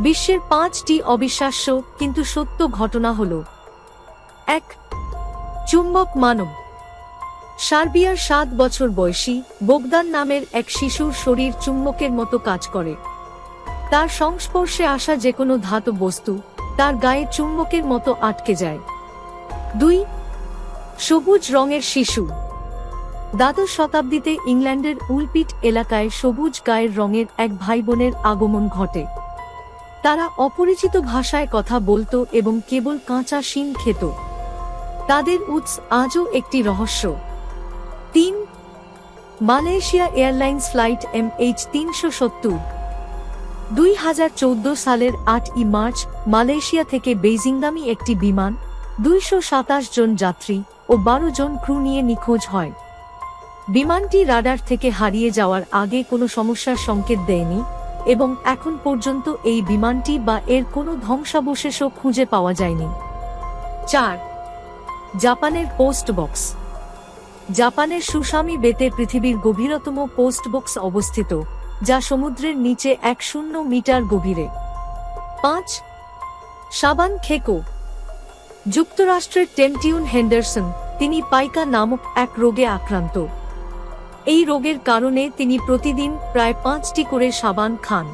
বিশ্বের পাঁচটি অবিশ্বাস্য কিন্তু সত্য ঘটনা হল। এক, চুম্বক মানব। সার্বিয়ার সাত বছর বয়সী বোগদান নামের এক শিশুর শরীর চুম্বকের মতো কাজ করে। তার সংস্পর্শে আসা যে কোনো ধাতব বস্তু তার গায়ে চুম্বকের মতো আটকে যায়। দুই, সবুজ রঙের শিশু। দ্বাদশ শতাব্দীতে ইংল্যান্ডের উলপিট এলাকায় সবুজ গায়ের রঙের এক ভাই বোনের আগমন ঘটে। তারা অপরিচিত ভাষায় কথা বলতো এবং কেবল কাঁচা শিম খেত। তাদের উৎস আজও একটি রহস্য। তিন, Malaysia Airlines flight M H তিনশো সত্তর। দুই হাজার চৌদ্দ সালের আট ই মার্চ মালয়েশিয়া থেকে বেইজিংগামী একটি বিমান, দুইশো সাতাশ জন যাত্রী ও বারো জন ক্রু নিয়ে নিখোঁজ হয়। বিমানটি রাডার থেকে হারিয়ে যাওয়ার আগে কোনো সমস্যার সংকেত দেয়নি। এবং এখন পর্যন্ত এই বিমানটি বা এর কোনো ধ্বংসাবশেষও খুঁজে পাওয়া যায়নি। চার, জাপানের পোস্ট বক্স। জাপানের সুসামি বেতে পৃথিবীর গভীরতম পোস্ট বক্স অবস্থিত, যা সমুদ্রের নিচে এক শূন্য মিটার গভীরে। পাঁচ, সাবান খেকো। যুক্তরাষ্ট্রের টেমটিউন হেন্ডারসন, তিনি পাইকা নামক এক রোগে আক্রান্ত। এই রোগের কারণে তিনি প্রতিদিন প্রায় পাঁচটি করে সাবান খান।